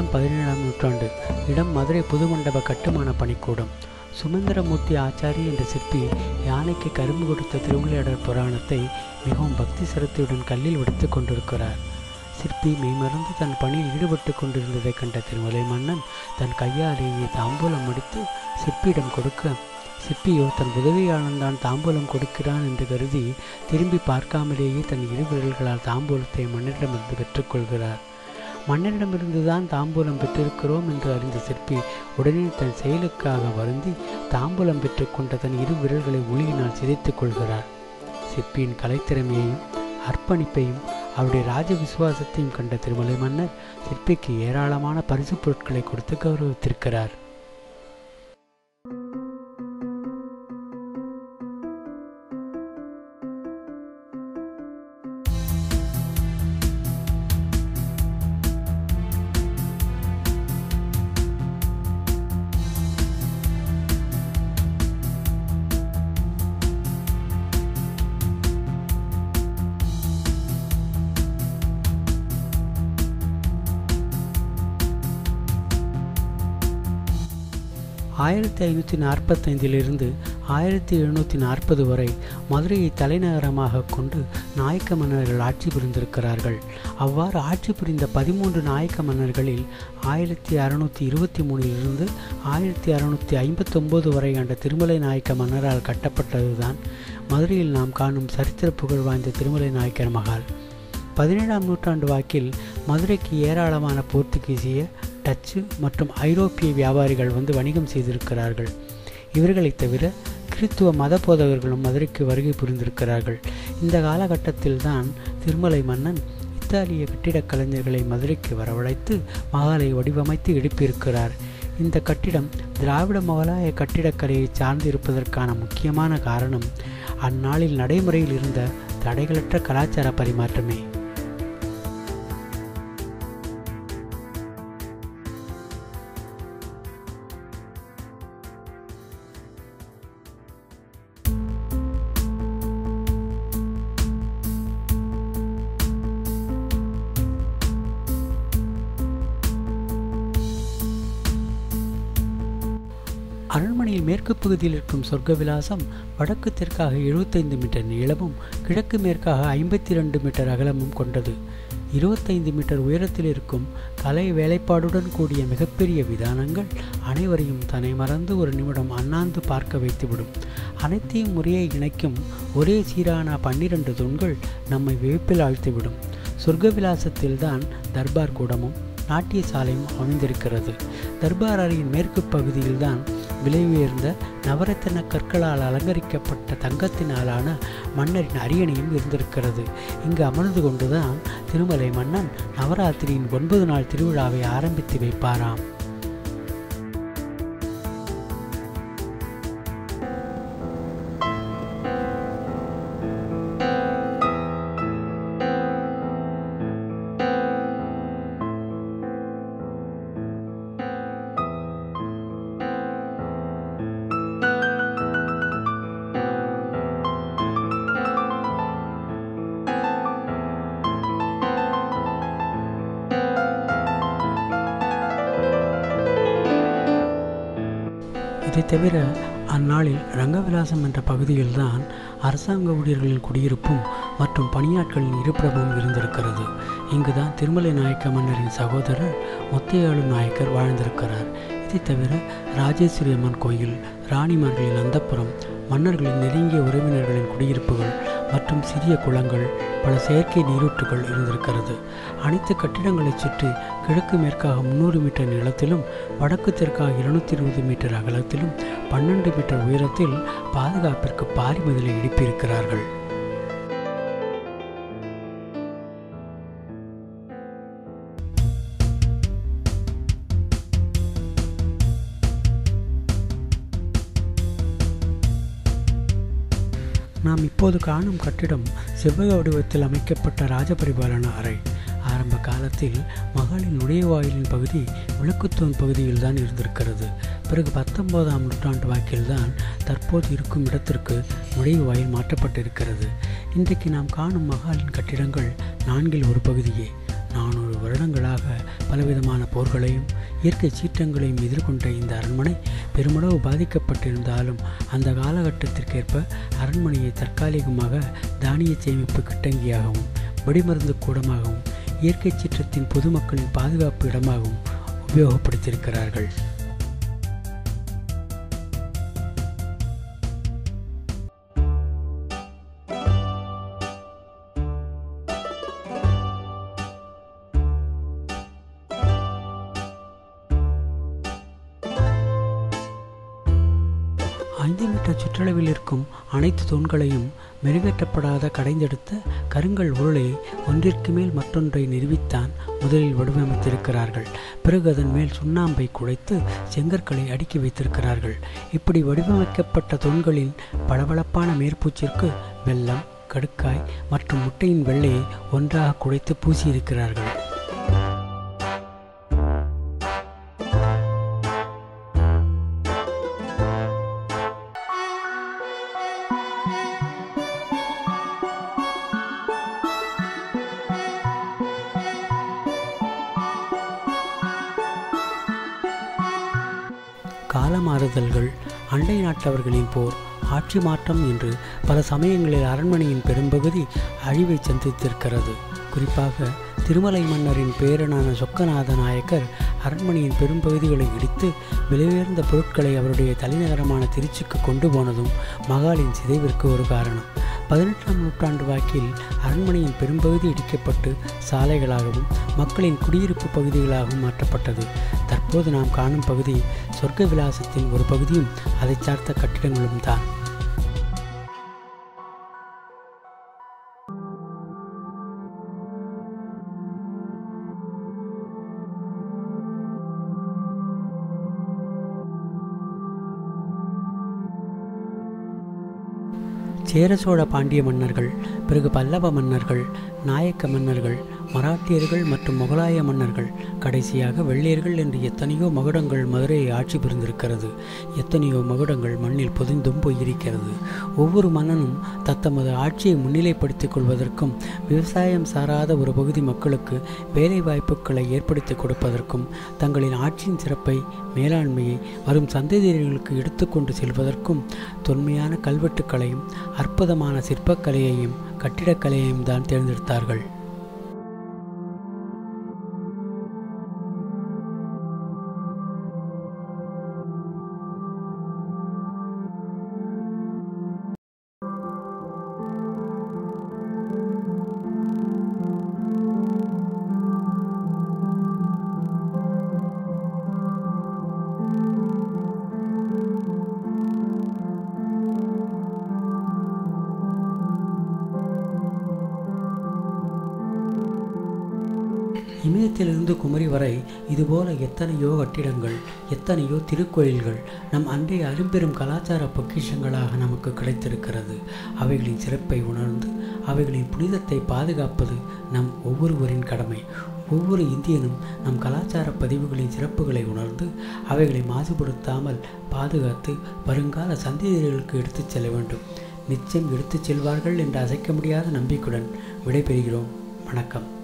காலம் பதினேழாம் நூற்றாண்டு. இடம் மதுரை புதுமண்டப கட்டுமான பணிக்கூடம். சுமந்திரமூர்த்தி ஆச்சாரி என்ற சிற்பி யானைக்கு கரும்பு கொடுத்த திருவிளையாடல் புராணத்தை மிகவும் பக்தி சிரத்தையுடன் கல்லில் வடித்து கொண்டிருக்கிறார். சிற்பி மெய்மறந்து தன் பணியில் ஈடுபட்டு கொண்டிருந்ததைக் கண்ட திருமலை மன்னன் தன் கையாலேயே தாம்பூலம் முடித்து சிற்பியிடம் கொடுக்க சிற்பியோ தன் உதவியாளன்தான் தாம்பூலம் கொடுக்கிறான் என்று கருதி திரும்பி பார்க்காமலேயே தன் இரு விரல்களால் தாம்பூலத்தை மன்னரிடமிருந்து பெற்றுக்கொள்கிறார் மன்னரிடமிருந்துதான் தாம்பூலம் பெற்றிருக்கிறோம் என்று அறிந்த சிற்பி உடனே தன் செயலுக்காக வருந்தி தாம்பூலம் பெற்றுக்கொண்ட தன் இரு விரல்களை ஒளியினால் சிதைத்துக் கொள்கிறார். சிற்பியின் கலைத்திறமையையும் அர்ப்பணிப்பையும் அவருடைய ராஜ விசுவாசத்தையும் கண்ட திருமலை மன்னர் சிற்பிக்கு ஏராளமான பரிசுப் பொருட்களை கொடுத்து கௌரவித்திருக்கிறார். ஆயிரத்தி ஐநூற்றி நாற்பத்தைந்திலிருந்து ஆயிரத்தி எழுநூற்றி நாற்பது வரை மதுரையை தலைநகரமாக கொண்டு நாயக்க மன்னர்கள் ஆட்சி புரிந்திருக்கிறார்கள். அவ்வாறு ஆட்சி புரிந்த பதிமூன்று நாயக்க மன்னர்களில் ஆயிரத்தி அறுநூற்றி இருபத்தி மூணிலிருந்து ஆயிரத்தி அறுநூற்றி ஐம்பத்தொம்போது வரை ஆண்ட திருமலை நாயக்க மன்னரால் கட்டப்பட்டதுதான் மதுரையில் நாம் காணும் சரித்திர புகழ் வாய்ந்த திருமலை நாயக்கர் மகால். பதினேழாம் நூற்றாண்டு வாக்கில் மதுரைக்கு ஏராளமான போர்த்துகீசிய டச்சு மற்றும் ஐரோப்பிய வியாபாரிகள் வந்து வணிகம் செய்திருக்கிறார்கள். இவர்களைத் தவிர கிறித்துவ மத போதகர்களும் மதுரைக்கு வருகை புரிந்திருக்கிறார்கள். இந்த காலகட்டத்தில் தான் திருமலை மன்னன் இத்தாலிய கட்டிடக் கலைஞர்களை மதுரைக்கு வரவழைத்து மகாலை வடிவமைத்து எழுப்பியிருக்கிறார் இந்த கட்டிடம் திராவிட முகலாய கட்டிடக்கலையை சார்ந்து இருப்பதற்கான முக்கியமான காரணம் அந்நாளில் நடைமுறையில் இருந்த தடைகளற்ற கலாச்சார பரிமாற்றமே. அரண்மனையில் மேற்கு பகுதியில் இருக்கும் சொர்க்க விலாசம் வடக்கு தெற்காக எழுபத்தைந்து மீட்டர் நீளமும் கிழக்கு மேற்காக ஐம்பத்தி ரெண்டு மீட்டர் அகலமும் கொண்டது. இருபத்தைந்து மீட்டர் உயரத்தில் இருக்கும் கலை வேலைப்பாடுடன் கூடிய மிகப்பெரிய விதானங்கள் அனைவரையும் தன்னை மறந்து ஒரு நிமிடம் அண்ணாந்து பார்க்க வைத்துவிடும். அனைத்தையும் முறையை இணைக்கும் ஒரே சீரான பன்னிரண்டு தூண்கள் நம்மை வியப்பில் ஆழ்த்திவிடும். சொர்க்க விலாசத்தில்தான் தர்பார் கூடமும் நாட்டிய சாலையும் அமைந்திருக்கிறது. தர்பார் அறையின் மேற்கு பகுதியில்தான் விலை உயர்ந்த நவரத்தின கற்களால் அலங்கரிக்கப்பட்ட தங்கத்தினாலான மன்னரின் அரியணையும் இருந்திருக்கிறது. இங்கு அமர்ந்து கொண்டுதான் திருமலை மன்னன் நவராத்திரியின் ஒன்பது நாள் திருவிழாவை ஆரம்பித்து வைப்பாராம். இதை தவிர அந்நாளில் ரங்கவிலாசம் என்ற பகுதியில்தான் அரசாங்க ஊழியர்களின் குடியிருப்பும் மற்றும் பணியாட்களின் இருப்பிடமும் இருந்திருக்கிறது. இங்குதான் திருமலை நாயக்க மன்னரின் சகோதரர் முத்தையாளு நாயக்கர் வாழ்ந்திருக்கிறார். இதை தவிர ராஜேஸ்வரி அம்மன் கோயில் ராணிமார்களின் அந்தப்புறம் மன்னர்களின் நெருங்கிய உறவினர்களின் குடியிருப்புகள் மற்றும் சிறிய குளங்கள் பல செயற்கை நீரூற்றுகள் இருந்திருக்கிறது. அனைத்து கட்டிடங்களைச் சுற்றி கிழக்கு மேற்காக முந்நூறு மீட்டர் நீளத்திலும் வடக்கு தெற்காக இருநூத்தி இருபது மீட்டர் அகலத்திலும் பன்னெண்டு மீட்டர் உயரத்தில் பாதுகாப்பிற்கு பாரி மதிலை எழுப்பியிருக்கிறார்கள் நாம் இப்போது காணும் கட்டிடம் செவ்வக வடிவத்தில் அமைக்கப்பட்ட ராஜபரிபாலன அறை ஆரம்ப காலத்தில் மகளின் நுழைவாயிலின் பகுதி விளக்குத்தூண் பகுதியில் தான் இருந்திருக்கிறது. பிறகு பத்தொன்பதாம் நூற்றாண்டு வாக்கில்தான் தற்போது இருக்கும் இடத்திற்கு நுழைவாயில் மாற்றப்பட்டிருக்கிறது. இன்றைக்கு நாம் காணும் மகாலின் கட்டிடங்கள் நான்கில் ஒரு பகுதியே. நானூறு வருடங்களாக பலவிதமான போர்களையும் இயற்கை சீற்றங்களையும் எதிர்கொண்ட இந்த அரண்மனை பெருமளவு பாதிக்கப்பட்டிருந்தாலும் அந்த காலகட்டத்திற்கேற்ப அரண்மனையை தற்காலிகமாக தானிய சேமிப்பு கிட்டங்கியாகவும் வெடிமருந்து கூடமாகவும் இயற்கை சீற்றத்தின் பொதுமக்களின் பாதுகாப்பு இடமாகவும் உபயோகப்படுத்தியிருக்கிறார்கள். ஐந்து மீட்டர் சுற்றளவில் இருக்கும் அனைத்து தூண்களையும் மெருகேற்றப்படாத கடைந்தெடுத்த கருங்கல் உருளை ஒன்றிற்கு மேல் மற்றொன்றை நிறுவித்தான் முதலில் வடிவமைத்திருக்கிறார்கள். பிறகு அதன் மேல் சுண்ணாம்பை குழைத்து செங்கற்களை அடுக்கி வைத்திருக்கிறார்கள். இப்படி வடிவமைக்கப்பட்ட தூண்களின் பளபளப்பான மேற்பூச்சிற்கு வெல்லம் கடுக்காய் மற்றும் முட்டையின் வெள்ளையை ஒன்றாக குழைத்து பூசியிருக்கிறார்கள். காலமாறுதல்கள் அண்டை நாட்டவர்களின் போர் ஆட்சி மாற்றம் என்று பல சமயங்களில் அரண்மனையின் பெரும்பகுதி அழிவை சந்தித்திருக்கிறது. குறிப்பாக திருமலை மன்னரின் பேரனான சொக்கநாத நாயக்கர் அரண்மனையின் பெரும்பகுதிகளை இடித்து விலையுயர்ந்த பொருட்களை அவருடைய தலைநகரமான திருச்சிக்கு கொண்டு போனதும் மகாலின் சிதைவிற்கு ஒரு காரணம். பதினெட்டாம் நூற்றாண்டு வாக்கில் அரண்மனையின் பெரும்பகுதி இடிக்கப்பட்டு சாலைகளாகவும் மக்களின் குடியிருப்பு பகுதிகளாகவும் மாற்றப்பட்டது. தற்போது நாம் காணும் பகுதி சொர்க்க விலாசத்தின் ஒரு பகுதியும் அதை சார்ந்த கட்டிடங்களும் தான். சேர சோழ பாண்டிய மன்னர்கள் பிறகு பல்லவ மன்னர்கள் நாயக்க மன்னர்கள் மராட்டியர்கள் மற்றும் முகலாய மன்னர்கள் கடைசியாக வெள்ளையர்கள் என்று எத்தனையோ மகுடங்கள் மதுரையை ஆட்சி புரிந்திருக்கிறது. எத்தனையோ மகுடங்கள் மண்ணில் பொதிந்தும் போயிருக்கிறது. ஒவ்வொரு மன்னனும் தத்தமது ஆட்சியை முன்னிலைப்படுத்திக் கொள்வதற்கும் விவசாயம் சாராத ஒரு பகுதி மக்களுக்கு வேலை வாய்ப்புகளை ஏற்படுத்தி கொடுப்பதற்கும் தங்களின் ஆட்சியின் சிறப்பை மேலாண்மையை வரும் சந்ததியர்களுக்கு எடுத்துக்கொண்டு செல்வதற்கும் தொன்மையான கல்வெட்டுக்களையும் அற்புதமான சிற்பக்கலையையும் கட்டிடக்கலையையும் தான் தேர்ந்தெடுத்தார்கள். இமயத்திலிருந்து குமரி வரை இதுபோல எத்தனையோ கட்டிடங்கள் எத்தனையோ திருக்கோயில்கள் நம் அன்றைய அரும்பெரும் கலாச்சார பொக்கிஷங்களாக நமக்கு கிடைத்திருக்கிறது. அவைகளின் சிறப்பை உணர்ந்து அவைகளின் புனிதத்தை பாதுகாப்பது நம் ஒவ்வொருவரின் கடமை. ஒவ்வொரு இந்தியனும் நம் கலாச்சார பதிவுகளின் சிறப்புகளை உணர்ந்து அவைகளை மாசுபடுத்தாமல் பாதுகாத்து வருங்கால சந்ததியர்களுக்கு எடுத்துச் செல்ல வேண்டும். நிச்சயம் எடுத்துச் செல்வார்கள் என்று அசைக்க முடியாத நம்பிக்கையுடன் விடைபெறுகிறோம். வணக்கம்.